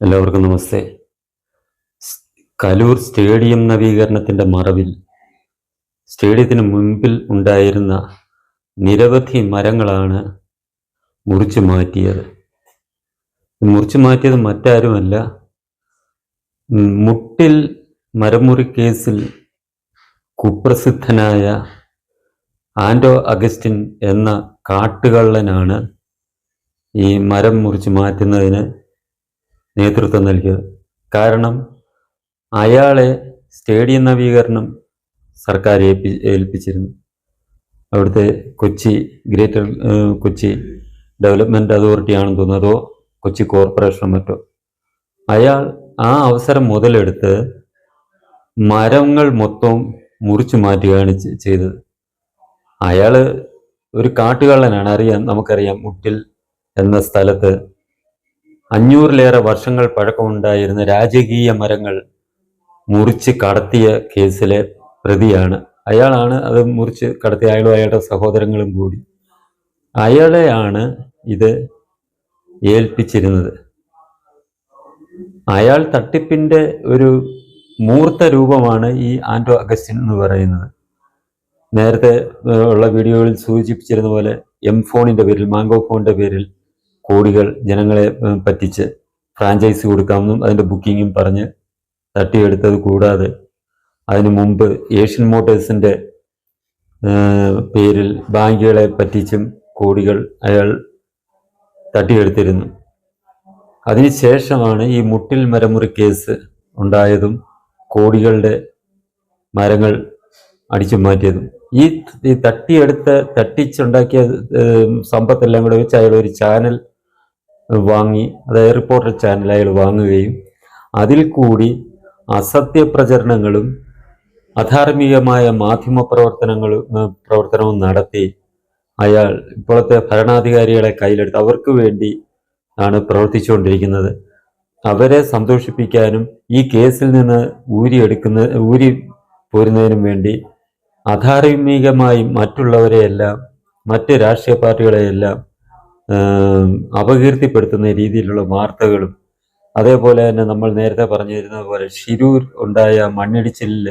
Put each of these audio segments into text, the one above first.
എല്ലാവർക്കും നമസ്തേ. കലൂർ സ്റ്റേഡിയം നവീകരണത്തിന്റെ മറവിൽ സ്റ്റേഡിയത്തിന് മുൻപിൽ ഉണ്ടായിരുന്ന നിരവധി മരങ്ങളാണ് മുറിച്ചു മാറ്റിയത്. മുറിച്ചു മാറ്റിയത് മറ്റാരുമല്ല മുട്ടിൽ മരമുറി കേസിൽ കുപ്രസിദ്ധനായ ആൻഡോ അഗസ്റ്റിൻ എന്ന കാട്ടുകള്ളനാണ് ഈ മരം മുറിച്ച് മാറ്റുന്നതിന് നേതൃത്വം നൽകിയത്. കാരണം അയാളെ സ്റ്റേഡിയം നവീകരണം സർക്കാർ ഏൽപ്പി ഏൽപ്പിച്ചിരുന്നു. അവിടുത്തെ Kochi greater Kochi development authority ആണെന്ന് തോന്നുന്നു അതോ കൊച്ചി കോർപ്പറേഷനോ മറ്റോ. അയാൾ ആ അവസരം മുതലെടുത്ത് മരങ്ങൾ മൊത്തം മുറിച്ചു മാറ്റുകയാണ് ചെയ്തത്. അയാൾ ഒരു കാട്ടുകള്ളനാണ് അറിയാം നമുക്കറിയാം മുട്ടിൽ എന്ന സ്ഥലത്ത് അഞ്ഞൂറിലേറെ വർഷങ്ങൾ പഴക്കമുണ്ടായിരുന്ന രാജകീയ മരങ്ങൾ മുറിച്ച് കടത്തിയ കേസിലെ പ്രതിയാണ്. അയാളാണ് അത് മുറിച്ച് കടത്തിയ അയാളും അയാളുടെ സഹോദരങ്ങളും കൂടി. അയാളെയാണ് ഇത് ഏൽപ്പിച്ചിരുന്നത്. അയാൾ തട്ടിപ്പിന്റെ ഒരു മൂർത്ത രൂപമാണ് ഈ ആൻഡ്രോ അഗസ്റ്റിൻ എന്ന് പറയുന്നത്. നേരത്തെ ഉള്ള വീഡിയോയിൽ സൂചിപ്പിച്ചിരുന്ന പോലെ എം ഫോണിന്റെ പേരിൽ മാംഗോ ഫോണിന്റെ പേരിൽ കോടികൾ ജനങ്ങളെ പറ്റിച്ച് ഫ്രാഞ്ചൈസി കൊടുക്കാമെന്നും അതിന്റെ ബുക്കിങ്ങും പറഞ്ഞ് തട്ടിയെടുത്തത് കൂടാതെ അതിനു മുമ്പ് ഏഷ്യൻ മോട്ടേഴ്സിന്റെ പേരിൽ ബാങ്കുകളെ പറ്റിച്ചും കോടികൾ അയാൾ തട്ടിയെടുത്തിരുന്നു. അതിനുശേഷമാണ് ഈ മുട്ടിൽ മരമുറി കേസ് ഉണ്ടായതും കോടികളുടെ മരങ്ങൾ അടിച്ചു മാറ്റിയതും. ഈ ഈ തട്ടിയെടുത്ത് തട്ടിച്ചുണ്ടാക്കിയ സമ്പത്തെല്ലാം കൂടെ വെച്ച് അയാൾ ഒരു ചാനൽ വാങ്ങി അതായത് റിപ്പോർട്ടർ ചാനൽ അയാൾ വാങ്ങുകയും അതിൽ കൂടി അസത്യ പ്രചരണങ്ങളും അധാർമികമായ മാധ്യമ പ്രവർത്തനങ്ങളും പ്രവർത്തനവും നടത്തി അയാൾ ഇപ്പോഴത്തെ ഭരണാധികാരികളെ കയ്യിലെടുത്ത് അവർക്ക് വേണ്ടി ആണ് പ്രവർത്തിച്ചുകൊണ്ടിരിക്കുന്നത്. അവരെ സന്തോഷിപ്പിക്കാനും ഈ കേസിൽ നിന്ന് ഊരിയെടുക്കുന്ന ഊരി പോരുന്നതിനും വേണ്ടി അധാർമികമായി മറ്റുള്ളവരെയെല്ലാം മറ്റ് രാഷ്ട്രീയ പാർട്ടികളെയെല്ലാം അപകീർത്തിപ്പെടുത്തുന്ന രീതിയിലുള്ള വാർത്തകളും. അതേപോലെ തന്നെ നമ്മൾ നേരത്തെ പറഞ്ഞിരുന്ന പോലെ ഷിരൂർ ഉണ്ടായ മണ്ണിടിച്ചിലിൽ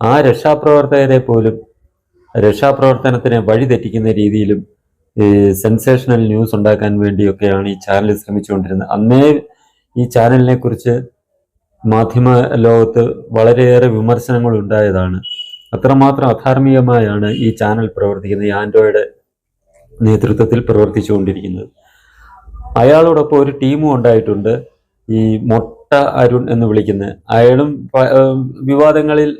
ആ രക്ഷാപ്രവർത്തകരെ പോലും രക്ഷാപ്രവർത്തനത്തിനെ വഴിതെറ്റിക്കുന്ന രീതിയിലും സെൻസേഷണൽ ന്യൂസ് ഉണ്ടാക്കാൻ വേണ്ടിയൊക്കെയാണ് ഈ ചാനൽ ശ്രമിച്ചുകൊണ്ടിരുന്നത്. അന്നേ ഈ ചാനലിനെ കുറിച്ച് മാധ്യമ ലോകത്ത് വളരെയേറെ വിമർശനങ്ങൾ ഉണ്ടായതാണ്. അത്രമാത്രം അധാർമികമായാണ് ഈ ചാനൽ പ്രവർത്തിക്കുന്നത്. ഈ ആൻഡ്രോയുടെ നേതൃത്വത്തിൽ പ്രവർത്തിച്ചുകൊണ്ടിരിക്കുന്നത്. അയാളോടൊപ്പം ഒരു ടീമും ഉണ്ടായിട്ടുണ്ട്. ഈ മൊട്ട അരുൺ എന്ന് വിളിക്കുന്ന അയാളും വിവാദങ്ങളിൽ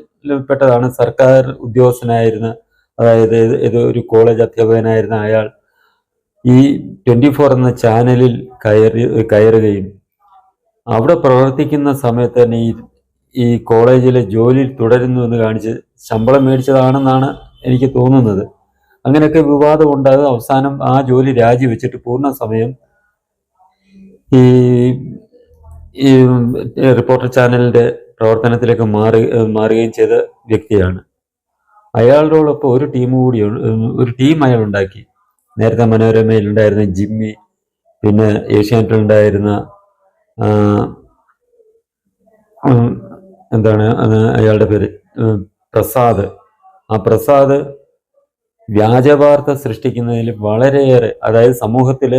പെട്ടതാണ്. സർക്കാർ ഉദ്യോഗസ്ഥനായിരുന്ന അതായത് ഇത് ഒരു കോളേജ് അധ്യാപകനായിരുന്ന അയാൾ ഈ ട്വന്റി ഫോർ എന്ന ചാനലിൽ കയറി കയറുകയും അവിടെ പ്രവർത്തിക്കുന്ന സമയത്ത് തന്നെ ഈ ഈ കോളേജിലെ ജോലിയിൽ തുടരുന്നു എന്ന് കാണിച്ച് ശമ്പളം മേടിച്ചതാണെന്നാണ് എനിക്ക് തോന്നുന്നത്. അങ്ങനെയൊക്കെ വിവാദം ഉണ്ടാകും അവസാനം ആ ജോലി രാജിവെച്ചിട്ട് പൂർണ സമയം ഈ ഈ റിപ്പോർട്ടർ ചാനലിന്റെ പ്രവർത്തനത്തിലേക്ക് മാറി മാറുകയും ചെയ്ത വ്യക്തിയാണ്. അയാളോടൊപ്പം ഒരു ടീം കൂടി ഒരു ടീം അയാൾ ഉണ്ടാക്കി. നേരത്തെ മനോരമയിലുണ്ടായിരുന്ന ജിമ്മി പിന്നെ ഏഷ്യാനെറ്റിലുണ്ടായിരുന്ന എന്താണ് അയാളുടെ പേര് പ്രസാദ്. ആ പ്രസാദ് വ്യാജവാർത്ത സൃഷ്ടിക്കുന്നതിൽ വളരെയേറെ അതായത് സമൂഹത്തിൽ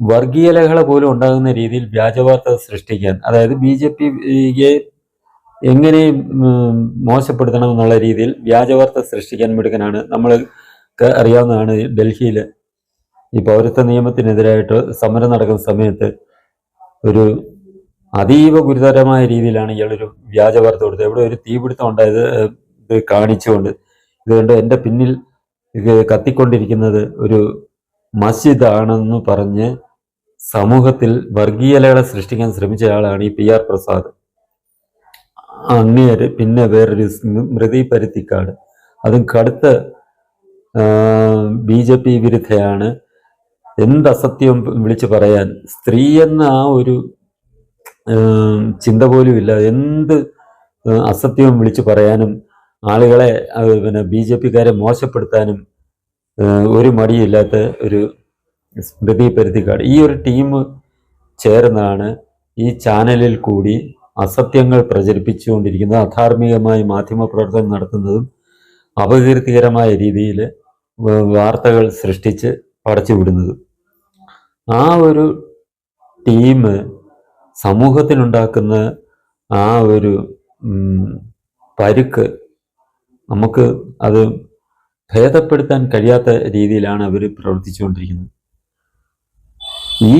വർഗീയ പോലും ഉണ്ടാകുന്ന രീതിയിൽ വ്യാജവാർത്ത സൃഷ്ടിക്കാൻ അതായത് ബി ജെ പിയെ എങ്ങനെ മോശപ്പെടുത്തണം എന്നുള്ള രീതിയിൽ വ്യാജവാർത്ത സൃഷ്ടിക്കാൻ മിടുക്കനാണ്. നമ്മൾ അറിയാവുന്നതാണ് ഡൽഹിയിൽ ഈ പൗരത്വ നിയമത്തിനെതിരായിട്ട് സമരം നടക്കുന്ന സമയത്ത് ഒരു അതീവ ഗുരുതരമായ രീതിയിലാണ് ഇയാളൊരു വ്യാജ വാർത്ത കൊടുത്തത്. എവിടെ ഒരു തീപിടുത്തം ഉണ്ടായത് ഇത് കാണിച്ചുകൊണ്ട്. ഇതുകൊണ്ട് എന്റെ പിന്നിൽ കത്തിക്കൊണ്ടിരിക്കുന്നത് ഒരു മസ്ജിദ് ആണെന്ന് പറഞ്ഞ് സമൂഹത്തിൽ വർഗീയലകളെ സൃഷ്ടിക്കാൻ ശ്രമിച്ച ആളാണ് ഈ പി ആർ പ്രസാദ്. അങ്ങേര് പിന്നെ വേറൊരു സ്മൃതി പരുത്തിക്കാട്. അതും കടുത്ത ബി ജെ പി വിരുദ്ധയാണ്. എന്ത് അസത്യവും വിളിച്ചു പറയാൻ? സ്ത്രീ എന്ന ആ ഒരു ചിന്ത പോലും ഇല്ല. എന്ത് അസത്യം അസത്യവും വിളിച്ചു പറയാനും ആളുകളെ പിന്നെ ബി ജെ പിക്കാരെ മോശപ്പെടുത്താനും ഒരു മടിയില്ലാത്ത ഒരു സ്മൃതി പരുത്തിക്കാട് ഈ ഒരു ടീം ചേർന്നാണ് ഈ ചാനലിൽ കൂടി അസത്യങ്ങൾ പ്രചരിപ്പിച്ചുകൊണ്ടിരിക്കുന്നത്. അധാർമികമായി മാധ്യമപ്രവർത്തനം നടത്തുന്നതും അപകീർത്തികരമായ രീതിയിൽ വാർത്തകൾ സൃഷ്ടിച്ച് പടച്ചുവിടുന്നതും. ആ ഒരു ടീം സമൂഹത്തിനുണ്ടാക്കുന്ന ആ ഒരു പരുക്ക് നമുക്ക് അത് ഭേദപ്പെടുത്താൻ കഴിയാത്ത രീതിയിലാണ് അവർ പ്രവർത്തിച്ചുകൊണ്ടിരിക്കുന്നത്. ഈ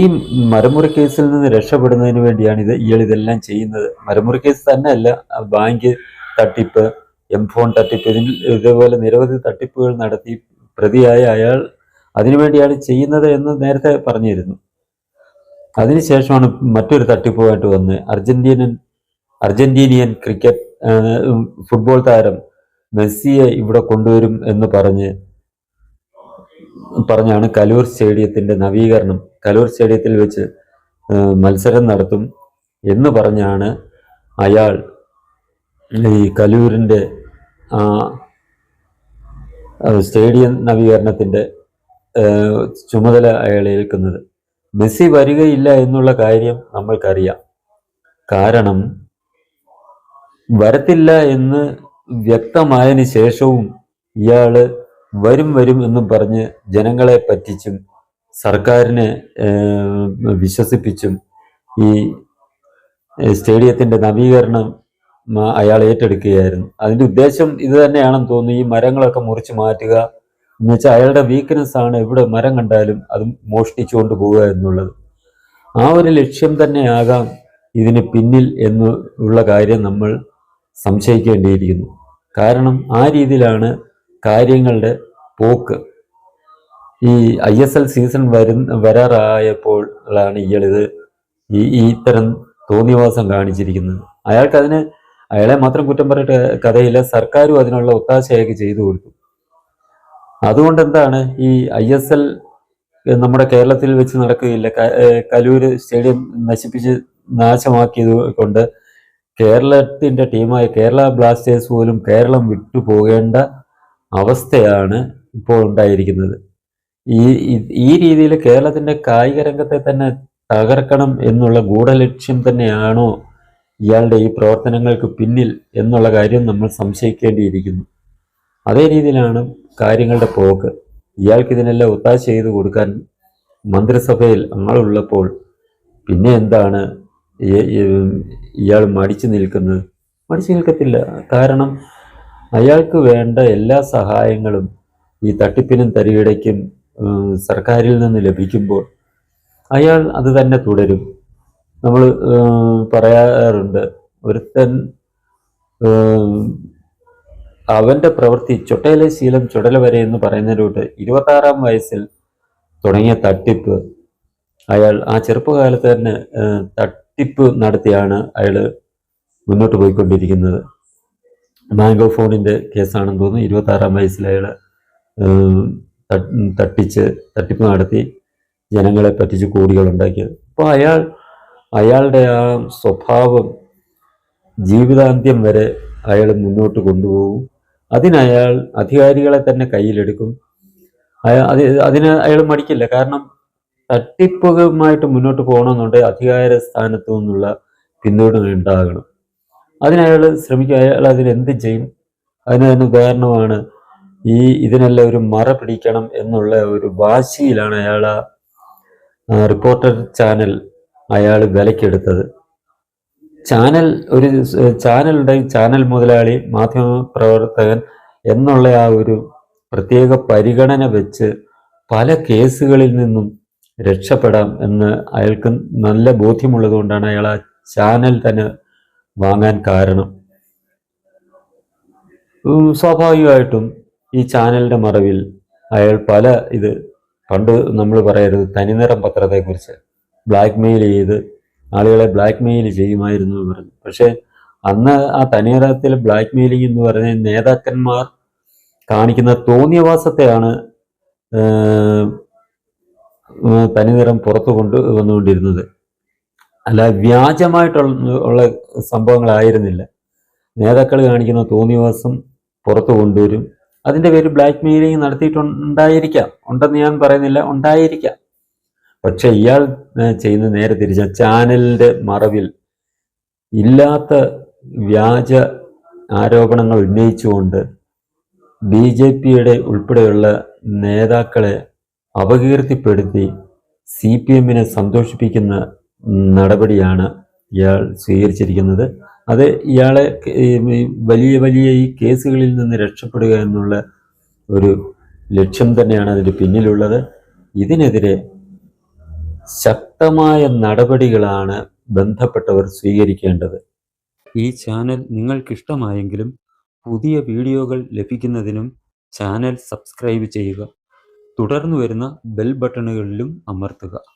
മരമുറി കേസിൽ നിന്ന് രക്ഷപ്പെടുന്നതിന് വേണ്ടിയാണ് ഇത് ഇയാൾ ഇതെല്ലാം ചെയ്യുന്നത്. മരമുറി കേസ് തന്നെയല്ല ബാങ്ക് തട്ടിപ്പ് എം ഫോൺ തട്ടിപ്പ് ഇതിൽ ഇതേപോലെ നിരവധി തട്ടിപ്പുകൾ നടത്തി പ്രതിയായ അയാൾ അതിനുവേണ്ടിയാണ് ചെയ്യുന്നത് എന്ന് നേരത്തെ പറഞ്ഞിരുന്നു. അതിനുശേഷമാണ് മറ്റൊരു തട്ടിപ്പുമായിട്ട് വന്ന് അർജന്റീനൻ അർജന്റീനിയൻ ക്രിക്കറ്റ് ഫുട്ബോൾ താരം മെസ്സിയെ ഇവിടെ കൊണ്ടുവരും എന്ന് പറഞ്ഞ് പറഞ്ഞാണ് കലൂർ സ്റ്റേഡിയത്തിന്റെ നവീകരണം. കലൂർ സ്റ്റേഡിയത്തിൽ വെച്ച് മത്സരം നടത്തും എന്ന് പറഞ്ഞാണ് അയാൾ ഈ കലൂരിന്റെ സ്റ്റേഡിയം നവീകരണത്തിന്റെ ചുമതല അയാൾ ഏൽക്കുന്നത്. മെസ്സി വരികയില്ല എന്നുള്ള കാര്യം നമ്മൾക്കറിയാം. കാരണം വരത്തില്ല എന്ന് വ്യക്തമായതിന് ശേഷവും ഇയാൾ വരും വരും എന്നും പറഞ്ഞ് ജനങ്ങളെ പറ്റിച്ചും സർക്കാരിനെ വിശ്വസിപ്പിച്ചും ഈ സ്റ്റേഡിയത്തിന്റെ നവീകരണം അയാൾ ഏറ്റെടുക്കുകയായിരുന്നു. അതിന്റെ ഉദ്ദേശം ഇത് തന്നെയാണെന്ന് തോന്നുന്നു. ഈ മരങ്ങളൊക്കെ മുറിച്ച് മാറ്റുക എന്ന് വെച്ചാൽ അയാളുടെ വീക്ക്നെസ് ആണ്. എവിടെ മരം കണ്ടാലും അത് മോഷ്ടിച്ചുകൊണ്ട് പോവുക എന്നുള്ളത്. ആ ഒരു ലക്ഷ്യം തന്നെയാകാം ഇതിന് പിന്നിൽ എന്നുള്ള കാര്യം നമ്മൾ സംശയിക്കേണ്ടിയിരിക്കുന്നു. കാരണം ആ രീതിയിലാണ് കാര്യങ്ങളുടെ പോക്ക്. ഈ ഐ എസ് എൽ സീസൺ വരുന്ന വരാറായപ്പോൾ ആണ് ഇയാളിത് ഈ ഇത്തരം തോന്നിവാസം കാണിച്ചിരിക്കുന്നത്. അയാൾക്ക് അതിന് അയാളെ മാത്രം കുറ്റം പറഞ്ഞിട്ട് കഥയില്ല സർക്കാരും അതിനുള്ള ഒത്താശയൊക്കെ ചെയ്തു കൊടുത്തു. അതുകൊണ്ട് എന്താണ് ഈ ഐ എസ് എൽ നമ്മുടെ കേരളത്തിൽ വെച്ച് നടക്കുകയില്ല. കലൂര് സ്റ്റേഡിയം നശിപ്പിച്ച് നാശമാക്കിയത് കൊണ്ട് കേരളത്തിന്റെ ടീമായ കേരള ബ്ലാസ്റ്റേഴ്സ് പോലും കേരളം വിട്ടു പോകേണ്ട അവസ്ഥയാണ് ഇപ്പോൾ ഉണ്ടായിരിക്കുന്നത്. ഈ ഈ- രീതിയിൽ കേരളത്തിന്റെ കായിക രംഗത്തെ തന്നെ തകർക്കണം എന്നുള്ള ഗൂഢലക്ഷ്യം തന്നെയാണോ ഇയാളുടെ ഈ പ്രവർത്തനങ്ങൾക്ക് പിന്നിൽ എന്നുള്ള കാര്യം നമ്മൾ സംശയിക്കേണ്ടിയിരിക്കുന്നു. അതേ രീതിയിലാണ് കാര്യങ്ങളുടെ പോക്ക്. ഇയാൾക്ക് ഇതിനെല്ലാം ഒത്താശ ചെയ്ത് കൊടുക്കാൻ മന്ത്രിസഭയിൽ ആളുള്ളപ്പോൾ പിന്നെ എന്താണ് ഇയാൾ മടിച്ചു നിൽക്കുന്നത് മടിച്ചു നിൽക്കത്തില്ല. കാരണം അയാൾക്ക് വേണ്ട എല്ലാ സഹായങ്ങളും ഈ തട്ടിപ്പിനും തരികിടയ്ക്കും സർക്കാരിൽ നിന്ന് ലഭിക്കുമ്പോൾ അയാൾ അത് തന്നെ തുടരും. നമ്മൾ പറയാറുണ്ട് ഒരുത്തൻ അവന്റെ പ്രവൃത്തി ചൊട്ടയിലെ ശീലം ചുടല വരെ എന്ന് പറയുന്നതിലൂട്ട് ഇരുപത്താറാം വയസ്സിൽ തുടങ്ങിയ തട്ടിപ്പ് അയാൾ ആ ചെറുപ്പകാലത്ത് തന്നെ ഏഹ്, തട്ടിപ്പ് നടത്തിയാണ് അയാൾ മുന്നോട്ട് പോയിക്കൊണ്ടിരിക്കുന്നത്. മാംഗോ ഫോണിന്റെ കേസാണെന്ന് തോന്നുന്നു. ഇരുപത്തി ആറാം വയസ്സിൽ അയാൾ തട്ടിച്ച് തട്ടിപ്പ് നടത്തി ജനങ്ങളെ പറ്റിച്ച് കോടികൾ ഉണ്ടാക്കിയത് അപ്പോൾ അയാൾ അയാളുടെ ആ സ്വഭാവം ജീവിതാന്ത്യം വരെ അയാൾ മുന്നോട്ട് കൊണ്ടുപോകും. അതിനയാൾ അധികാരികളെ തന്നെ കയ്യിലെടുക്കും. അതിന് അയാൾ മടിക്കില്ല. കാരണം തട്ടിപ്പുകളുമായിട്ട് മുന്നോട്ട് പോകണമെന്നുണ്ടെങ്കിൽ അധികാര സ്ഥാനത്തു നിന്നുള്ള പിന്തുണ ഉണ്ടാകണം. അതിനയാൾ ശ്രമിക്കും. അയാൾ അതിനെന്ത് ചെയ്യും? അതിന് തന്നെ ഉദാഹരണമാണ് ഈ ഇതിനെല്ലാം ഒരു മറ പിടിക്കണം എന്നുള്ള ഒരു വാശിയിലാണ് അയാൾ റിപ്പോർട്ടർ ചാനൽ അയാൾ വിലക്കെടുത്തത്. ചാനൽ ഒരു ചാനൽ ഉണ്ടെങ്കിൽ ചാനൽ മുതലാളി മാധ്യമ പ്രവർത്തകൻ എന്നുള്ള ആ ഒരു പ്രത്യേക പരിഗണന വെച്ച് പല കേസുകളിൽ നിന്നും രക്ഷപ്പെടാം എന്ന് അയാൾക്ക് നല്ല ബോധ്യമുള്ളത് കൊണ്ടാണ് അയാൾ ആ ചാനൽ തന്നെ വാങ്ങാൻ കാരണം. സ്വാഭാവികമായിട്ടും ഈ ചാനലിന്റെ മറവിൽ അയാൾ പല ഇത് പണ്ട് നമ്മൾ പറയരുത് തനിനിറം പത്രത്തെക്കുറിച്ച് ബ്ലാക്ക് മെയിൽ ചെയ്ത് ആളുകളെ ബ്ലാക്ക് മെയിൽ ചെയ്യുമായിരുന്നു എന്ന് പറഞ്ഞു. പക്ഷേ അന്ന് ആ തനിനിറത്തിൽ ബ്ലാക്ക് മെയിലിംഗ് എന്ന് പറഞ്ഞ നേതാക്കന്മാർ കാണിക്കുന്ന തോന്നിയവാസത്തെയാണ് തനിനിറം പുറത്തു കൊണ്ട് വന്നുകൊണ്ടിരുന്നത്. അല്ല വ്യാജമായിട്ടുള്ള സംഭവങ്ങളായിരുന്നില്ല. നേതാക്കൾ കാണിക്കുന്ന തോന്നിവാസം പുറത്തു കൊണ്ടുവരും. അതിന്റെ പേര് ബ്ലാക്ക് മെയിലിംഗ് നടത്തിയിട്ടുണ്ടായിരിക്കാം. ഉണ്ടെന്ന് ഞാൻ പറയുന്നില്ല ഉണ്ടായിരിക്കാം. പക്ഷെ ഇയാൾ ചെയ്യുന്ന നേരെ തിരിച്ച ചാനലിന്റെ മറവിൽ ഇല്ലാത്ത വ്യാജ ആരോപണങ്ങൾ ഉന്നയിച്ചുകൊണ്ട് ബി ജെ പിയുടെ ഉൾപ്പെടെയുള്ള നേതാക്കളെ അപകീർത്തിപ്പെടുത്തി സി പി എമ്മിനെ സന്തോഷിപ്പിക്കുന്ന നടപടിയാണ് ഇയാൾ സ്വീകരിച്ചിരിക്കുന്നത്. അത് ഇയാളെ വലിയ വലിയ ഈ കേസുകളിൽ നിന്ന് രക്ഷപ്പെടുക എന്നുള്ള ഒരു ലക്ഷ്യം തന്നെയാണ് അതിന്റെ പിന്നിലുള്ളത്. ഇതിനെതിരെ ശക്തമായ നടപടികളാണ് ബന്ധപ്പെട്ടവർ സ്വീകരിക്കേണ്ടത്. ഈ ചാനൽ നിങ്ങൾക്കിഷ്ടമായെങ്കിലും പുതിയ വീഡിയോകൾ ലഭിക്കുന്നതിനും ചാനൽ സബ്സ്ക്രൈബ് ചെയ്യുക. തുടർന്ന് വരുന്ന ബെൽ ബട്ടണുകളിലും അമർത്തുക.